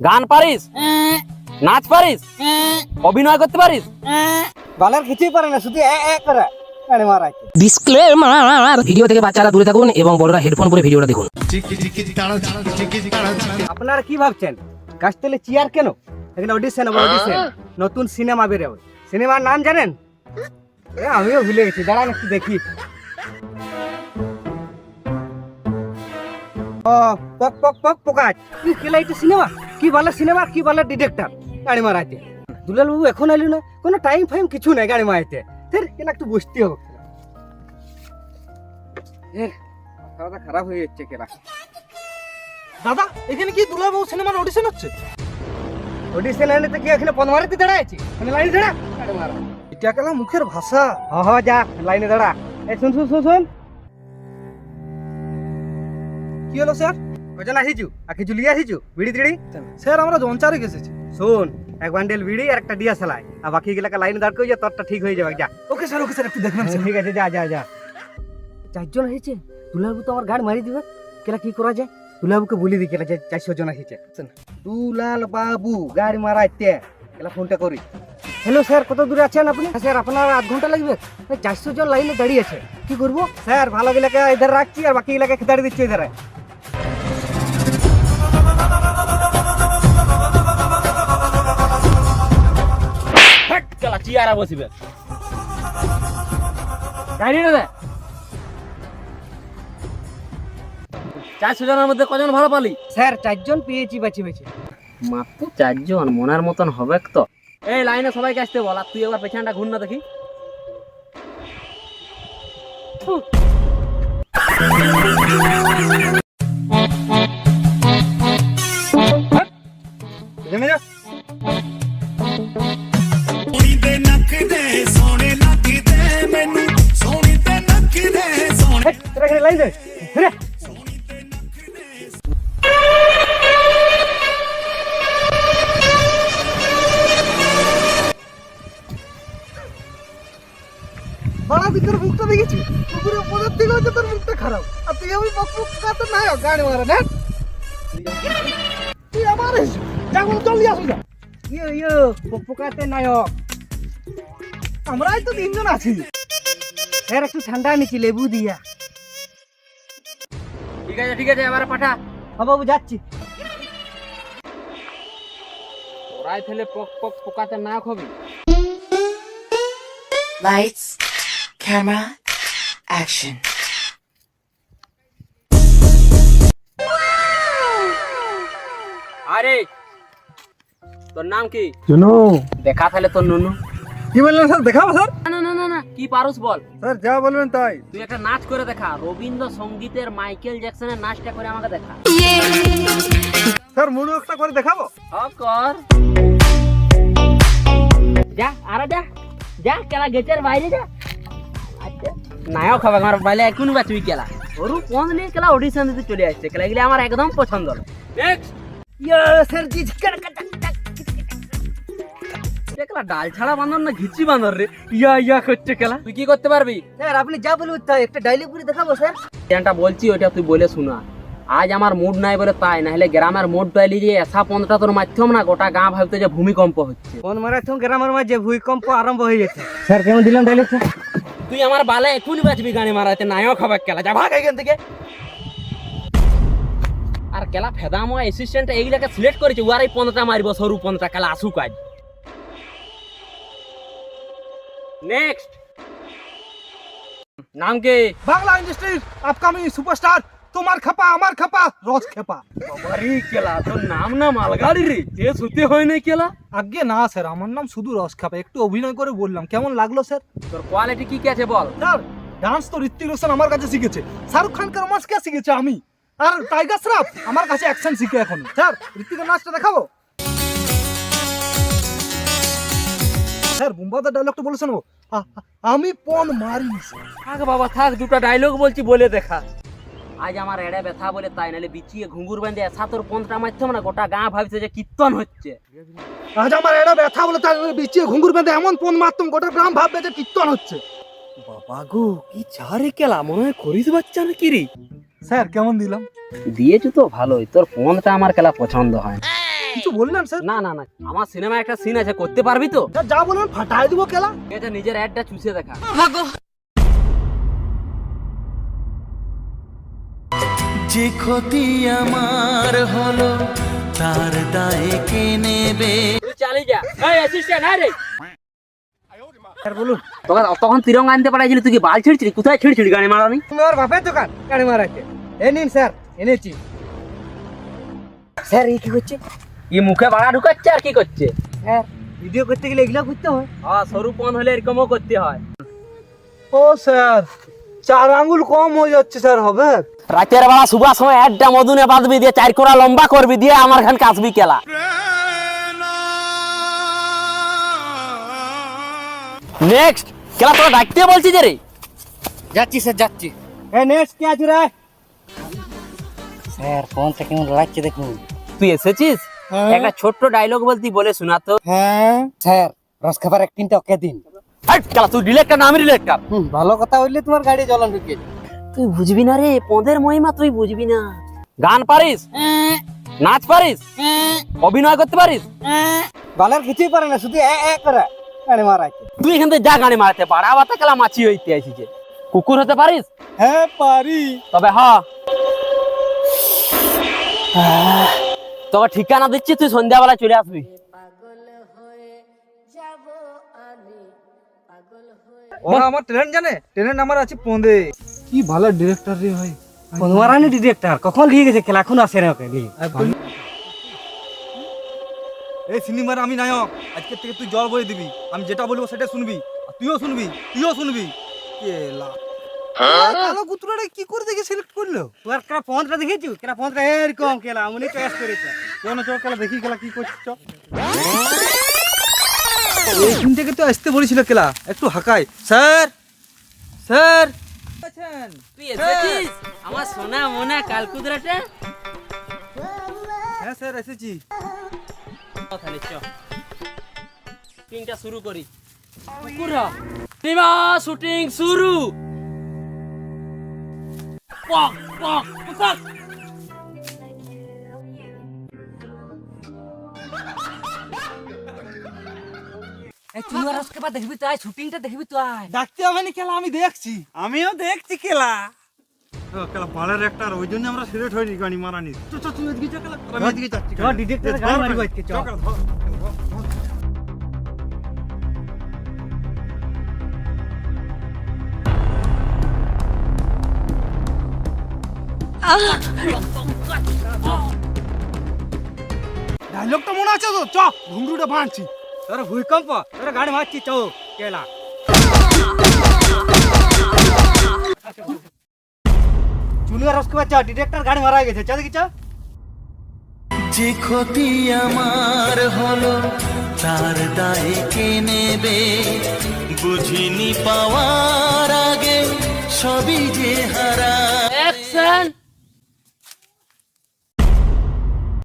গান পারিস? নাচ পারিস? অভিনয় করতে পারিস? বালার কিছুই পারে না শুধু এ এ করে ডিসক্লেমার ভিডিও থেকে বাচ্চারা দূরে থাকুন এবং বড়রা হেডফোন পরে ভিডিওটা দেখুন। আপনারা কি ভাবছেন? গাছতলে চেয়ার কেন? এখানে অডিশন হবে অডিশন নতুন সিনেমা বেরোবে। সিনেমার নাম জানেন? এ, আমিও ভুলে গেছি দাঁড়ান একটু দেখি। ও পক পক পক পোকাচ কি কেলা এটা সিনেমা কি বলে সিনেমা, কি বলে ডিরেক্টর? গাড়ি মারাইতে। দুলাল বাবু এখন এলি না, কোনো টাইম ফাইম কিছু নেই গাড়ি মারাইতে। ফের কেলা একটু বুঝতে হবে। মাথাটা খারাপ হয়ে যাচ্ছে কেলা। দাদা, এখানে কি দুলাবাবু সিনেমার অডিশন হচ্ছে? অডিশন এনে তো কি এখানে পদমারিতে দাঁড়াইছি এখানে লাইনে দাঁড়া। গাড়ি এটা কেলা মুখের ভাষা। হ হ, যা, লাইনে দাঁড়া। এই, শুন শুন শুন শুন। কি হলো, স্যার? কজন আসিছু আর কিছু লিয়ে আসিছু বিড়ি তিড়ি স্যার আমরা জঞ্চারে গেছেছি শোন এক বান্ডেল বিড়ি আর একটা ডিয়া সালাই আর বাকি গুলাকে লাইনে দাঁড় করে যা তোরটা ঠিক হয়ে যাবে যা ওকে স্যার ওকে স্যার একটু হ্যাঁ, ঠিক আছে যা যা যা চারজন এসেছে দুলাবু তো আমার গাড়ি মারি দিবে কেলা কি করা যায় দুলাবুকে বলি দি কেলা যে চারশো জন এসেছে দুলাল বাবু গাড়ি মারাইতে কেলা ফোনটা করি হ্যালো স্যার কত দূরে আছেন আপনি স্যার আপনার আধ ঘণ্টা লাগবে চারশো জন লাইনে দাঁড়িয়ে আছে কি করব স্যার ভালো গিলাকে ইধার রাখছি আর বাকি গিলাকে দাঁড়িয়ে দিচ্ছি ইধারে চেয়ারা বসিবে গাড়ি না দে। চারশো জনের মধ্যে কজন ভালো পালি? স্যার চারজন পেয়েছি বাঁচি বেছে মাত্র চারজন মনের মতন হবে তো। এই লাইনে সবাইকে আসতে বল আর তুই এবার পেছনটা ঘুর না দেখি। জমে দে বাড়া ভিতরে মুখটা দেখেছি উপরে উপরের দিকে হচ্ছে তোর মুখটা খারাপ। আর তুই আমি বক বক কাতে নাই গাড়ি মারা না তুই আমার বলো জলদি আসো যা ইয়ো ইয়ো পোকাতে নায়ক আমরাই তো তিনজন আছি। স্যার একটু ঠান্ডা নিচ্ছি লেবু দিয়া। আছে ঠিক আছে এবারে পাঠা। হ্যাঁ বাবু যাচ্ছি। ওরাই তাহলে পক পক পোকাতে না খবি। Lights, camera, action. আরে তোর নাম কি? শুনো দেখা তাহলে তোর নুনু। কি বললেন স্যার? দেখাবো স্যার? কি পারুস বল? স্যার যা বলবেন তাই। তুই একটা নাচ করে দেখা রবীন্দ্র সঙ্গীতের মাইকেল জ্যাকসনের নাচটা করে আমাকে দেখা। স্যার মনু একটা করে দেখাবো? হ কর। যা আরে যা যা কেলা গেটের বাইরে যা। আচ্ছা নায়ক হবে আমার বাইলে এখন বাঁচবি কেলা? ওরু কোন নিয়ে কেলা অডিশন দিতে চলে আসছে? কেলা এগুলি আমার একদম পছন্দ নেক্সট ইয়ো স্যার জি কেলা ডাল ছাড়া বান্দর না ঘিচি বান্দর রে। ইয়া ইয়া করছে কেলা। তুই কি করতে পারবি? স্যার আপনি যা বলবেন তাই একটা ডাইলগ করে দেখাবো স্যার। যেটা বলছি ওইটা তুই বলে শোনা। আজ আমার মুড নাই বলে তাই না হলে গ্রামের মুড পাইলি যে এসা পন্থটা তোর মাধ্যম না গোটা গাঁ ভাবতে যে ভূমিকম্প হচ্ছে। কোন মারাথন গ্রামের মাঝে ভূমিকম্প আরম্ভ হয়ে গেছে। স্যার কেমন দিলাম ডাইলগ তুই আমার বালে এখনই বাঁচবি গানে মারাতে নায়ক হবে কেলা যা ভাগ এখান থেকে। আর কেলা ফেদাম অ্যাসিস্ট্যান্ট এইগুলাকে সিলেক্ট করেছে ওয়ার এই পনেরোটা মারিব সরু পনেরোটা কেলা আসুক আজ। নেক্সট নাম কে বাংলা ইন্ডাস্ট্রির আপকামিং সুপারস্টার তোমার খাপা আমার খাপা রস খেপা বাবারি কেলা তোর নাম না মালগাড়ি রে যে শুতে হয় না কেলা আগে না স্যার আমার নাম শুধু রস খাপা একটু অভিনয় করে বললাম কেমন লাগল স্যার তোর কোয়ালিটি কি কি আছে বল স্যার ডান্স তো ঋত্বিক রোশন আমার কাছে শিখেছে শাহরুখ খানকে রোমান্স কে শিখেছে আমি আর টাইগার শ্রফ আমার কাছে অ্যাকশন শিখে এখন স্যার ঋত্বিকের নাচটা দেখাবো স্যার বুম্বাদার ডায়লগটা বলে শোনো আ- আ- আমি পন মারিস থাক বাবা থাক দুটো ডায়লগ বলছি বলে দেখা। আজ আমার এড়ে ব্যথা বলে তাই নাহলে বিচিয়ে ঘুঙ্গুর বেঁধে এসা তোর পন্থটা মাধ্যম না গোটা গাঁ ভাবছে যে কীর্তন হচ্ছে। আজ আমার এটা ব্যথা বলে তাই বলে বিচিয়ে ঘুঙ্গুর বেঁধে এমন পন মারতাম গোটা গ্রাম ভাববে যে কীর্তন হচ্ছে। বাবা গো কি চারে কেলা মনে হয় করিস বাচ্চা নাকি রে? স্যার কেমন দিলাম? দিয়েছ তো ভালোই তোর পন্থটা আমার কেলা পছন্দ হয়। না। কিছু বললেন স্যার? না না না আমার সিনেমায় একটা সিন আছে করতে পারবি তো? যা বলবেন ফাটাই দিব কেলা। এটা নিজের অ্যাডটা চুষে দেখা। যে ক্ষতি আমার হলো তার দায় কে নেবে? তুই যা। এই অ্যাসিস্ট্যান্ট হ্যাঁ বলুন। তখন তখন তিরঙ্গা আনতে পারাইছিলি তুই কি বাল ছিড়ছিলি? কোথায় ছিড়ছিলি গাড়ি মারানি? তুমি আমার বাপের দোকান গাড়ি মারাইতে। এ নিন স্যার এনেছি। স্যার এই কি করছে ই মুখে বাড়া ঢুকাচ্ছে আর কি করছে? স্যার ভিডিও করতে গেলে এগুলো করতে হয়। হ্যাঁ সরু পন হলে এরকমও করতে হয়। ও স্যার চার আঙ্গুল কম হয়ে যাচ্ছে স্যার হবে? রাতের বেলা শুবার সময় একটা মধুনে বাঁধবি দিয়ে চার কোড়া লম্বা করবি দিয়ে আমার খানকে আসবি কেলা। নেক্সট কেলা তোরা ডাকতে বলছি যে রে। যাচ্ছি স্যার যাচ্ছি। এ নেক্সট কে আছে রে? স্যার ফোনটা কেমন লাগছে দেখুন। তুই এসেছিস? একটা ছোট্ট ডায়লগ বলতি বলে শোনা তো। হ্যাঁ। স্যার রস খাবার একদিনটা ওকে দিন। তুই ডিলেক্টর না আমি ডিলেক্টর ভালো কথা হইলে তোমার গাড়ি জ্বলান ঢুকে তুই বুঝবি না রে পদের মহিমা তুই বুঝবি না। গান পারিস? নাচ পারিস? অভিনয় করতে পারিস? বালার কিছুই পারে না শুধু এ এ করে গাড়ি মারাইতে তুই এখান থেকে যা গানে মারতে বাড়া বাতা কেলা মাছি হইতে আসিছে কুকুর হতে পারিস? হ্যাঁ পারি। তবে হ। তবে ঠিকানা দিচ্ছি তুই সন্ধ্যাবেলা চলে আসবি। ওরা আমার ট্রেন জানে? ট্রেনের নাম্বার আছে পন্দে কি ভালো ডিরেক্টর রে ভাই। মারানি ডিরেক্টর কখন লিয়ে গেছে খেলা এখন আসে না ওকে এই সিনেমার আমি নায়ক আজকে থেকে তুই জল বলে দিবি। আমি যেটা বলব সেটা শুনবি তুইও শুনবি তুইও শুনবি। কেলা কালো কুতুরাটা কি করে দেখে সিলেক্ট করল? তোর কেলা ফোনটা দেখেছু কেলা ফোনটা এরকম কেলা উনি চয়েস করেছে। কেন চো খেলা দেখি খেলা কি করছিস এইখান থেকে তো আসতে বলেছিল খেলা একটু হাকাই স্যার স্যার। তুই আমার সোনা মোনা কালকুদরাটা হ্যাঁ স্যার এসেছি। শুরু করি। কুকুর সিনেমা শুটিং শুরু। পক পক পক এই আজকে দেখবি তো আয় শুটিংটা দেখবি তো ডাকতে হবে না খেলা আমি দেখছি। আমিও দেখছি খেলা। খেলা ভালোর একটা ওই জন্য আমরা সিলেক্ট হইনি মারানি। চ চ তুমি এদিকে চ খেলা। আমি এদিকে যাচ্ছি চ, গাড়ি মারিব আজকে, চ। ডায়লগটা মনে আছে তো? চ ঘুংরুটা বাঁধছি তোর ভূমিকম্প তোর গাড়ি মারছি চো কেলা। চুনু আর রসকে বাচ্চা ডিরেক্টর গাড়ি মারা গেছে চ দেখি চ। যে ক্ষতি আমার হলো তার দায় কে নেবে? বুঝিনি পাওয়ার আগে সবই যে হারা।